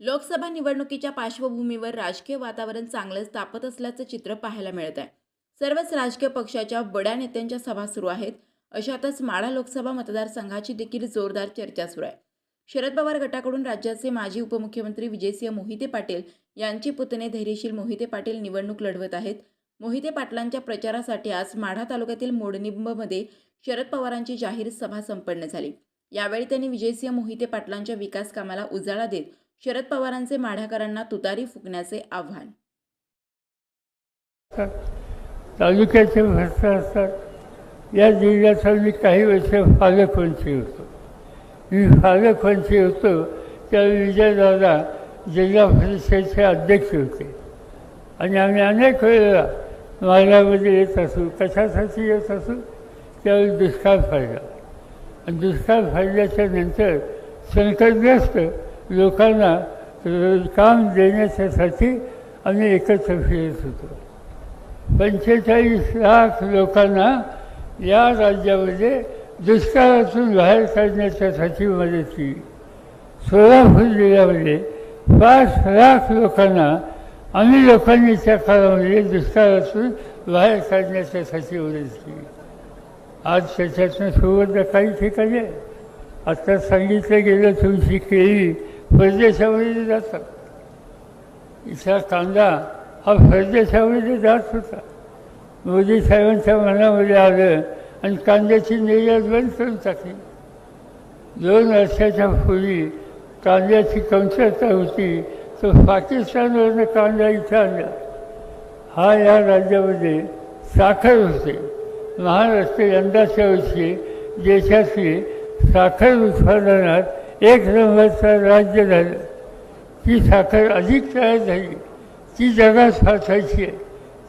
लोकसभा निवडणुकीच्या पार्श्वभूमीवर राजकीय वातावरण चांगलंच तापत असल्याचं चित्र पाहायला मिळत आहे. सर्वच राजकीय पक्षाच्या बड्या नेत्यांच्या सभा सुरू आहेत. अशातच माढा लोकसभा मतदारसंघाची देखील जोरदार चर्चा सुरू आहे. शरद पवार गटाकडून राज्याचे माजी उपमुख्यमंत्री विजयसिंह मोहिते पाटील यांचे पुतणे धैर्यशील मोहिते पाटील निवडणूक लढवत आहेत. मोहिते पाटलांच्या प्रचारासाठी आज माढा तालुक्यातील मोडनिंबमध्ये शरद पवारांची जाहीर सभा संपन्न झाली. यावेळी त्यांनी विजयसिंह मोहिते पाटलांच्या विकास कामाला उजाळा देत शरद पवारांचे माढ्याकरांना तुतारी फुकण्याचे आव्हान. तालुक्याचे भ्रष्ट असतात. या जिल्ह्याचा मी काही वर्ष पालकमंत्री होतो. मी पालकमंत्री होतो त्यावेळी विजयदादा जिल्हा परिषदेचे अध्यक्ष होते. आणि आम्ही अनेक वेळेला मार्गामध्ये येत असू कशासाठी येत असू त्यावेळी दुष्काळ फायदा आणि दुष्काळ फायद्याच्या नंतर संकटग्रस्त लोकांना काम देण्याच्यासाठी आम्ही एकत्र फिरत होतो. पंचेचाळीस लाख लोकांना या राज्यामध्ये दुष्काळातून बाहेर काढण्याच्यासाठी मदत केली. सोलापूर जिल्ह्यामध्ये पाच लाख लोकांना आम्ही लोकांनी त्या काळामध्ये दुष्काळातून बाहेर काढण्याच्यासाठी मदत केली. आज त्याच्यातून सुवर्ण काही ठिकाणी आहे. आता सांगितलं गेलं तुमची केळी परदेशामध्ये जातात इथला कांदा हा परदेशामध्ये जात होता. मोदी साहेबांच्या मनामध्ये आलं आणि कांद्याची निर्यात बंद करून टाकली. दोन वर्षाच्या पूर्वी कांद्याची कमतरता होती तो पाकिस्तानवरनं कांदा इथं आला हा या राज्यामध्ये साखर होते. महाराष्ट्र यंदाच्या वर्षी देशातली साखर उत्पादनात एक नंबरचं राज्य झालं. ती साखर अधिक तयार झाली. ती जगात फासायची आहे.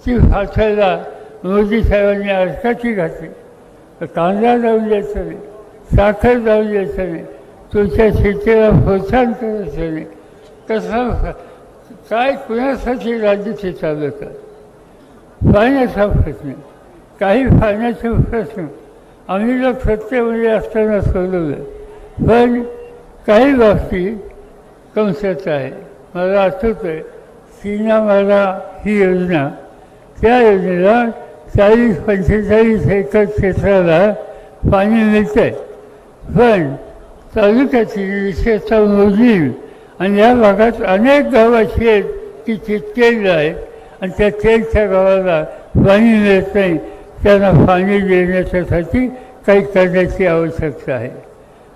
ती फासायला मोदी साहेबांनी अडकाची घातली. कांदा जाऊ द्यायचा नाही साखर जाऊ द्यायचं नाही तुमच्या शेतीला प्रोत्साहन करायचं नाही कसं काय कुणासाठी राज्य ते चालवतात पाण्याचा प्रश्न. काही पाण्याचे प्रश्न. आम्ही लोक सत्तेमध्ये असताना सोडवलं. पण काही गोष्टी कमतरता आहे. मला आठवतं आहे सीना मला ही योजना त्या योजनेला चाळीस पंचेचाळीस एकर क्षेत्राला पाणी मिळतं आहे पण तालुक्याची विशेषतः मोजणी आणि या भागात अनेक गावं अशी आहेत की चितकेल आहेत आणि त्या तेलच्या गावाला पाणी मिळत नाही. त्यांना पाणी देण्याच्यासाठी काही करण्याची आवश्यकता आहे.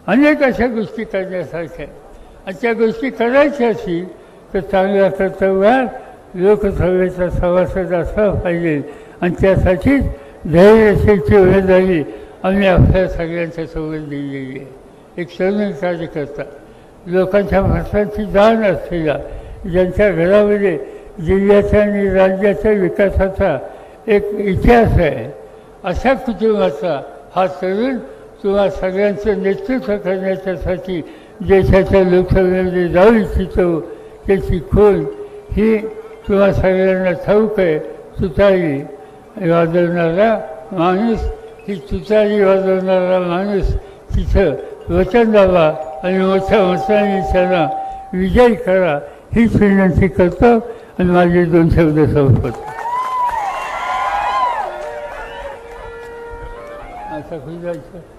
अनेक अशा गोष्टी करण्यासारख्या आणि त्या गोष्टी करायच्या असतील तर चांगल्या कर्तव्यात लोकसभेचा सभासद असला पाहिजे. आणि त्यासाठीच धैर्यशीलची उमेदवारी आम्ही आपल्या सगळ्यांच्या सोबत दिलेली आहे. एक तरुण कार्यकर्ता. लोकांच्या भाषांची जाण असलेला ज्यांच्या घरामध्ये जिल्ह्याच्या आणि राज्याच्या विकासाचा एक इतिहास आहे अशा कुटुंबाचा हा तरुण तुम्हा सगळ्यांचं नेतृत्व करण्याच्यासाठी देशाच्या लोकसभेमध्ये जाऊ इच्छितो त्याची खोल ही किंवा सगळ्यांना ठाऊक आहे. तुतारी वाजवणारा माणूस ही तुतारी वाजवणारा माणूस तिथं वचन द्यावा आणि मोठ्या मताने त्यांना विजय करा हीच विनंती करतो आणि माझे दोन शब्द संपवतो. आता खुश जायचं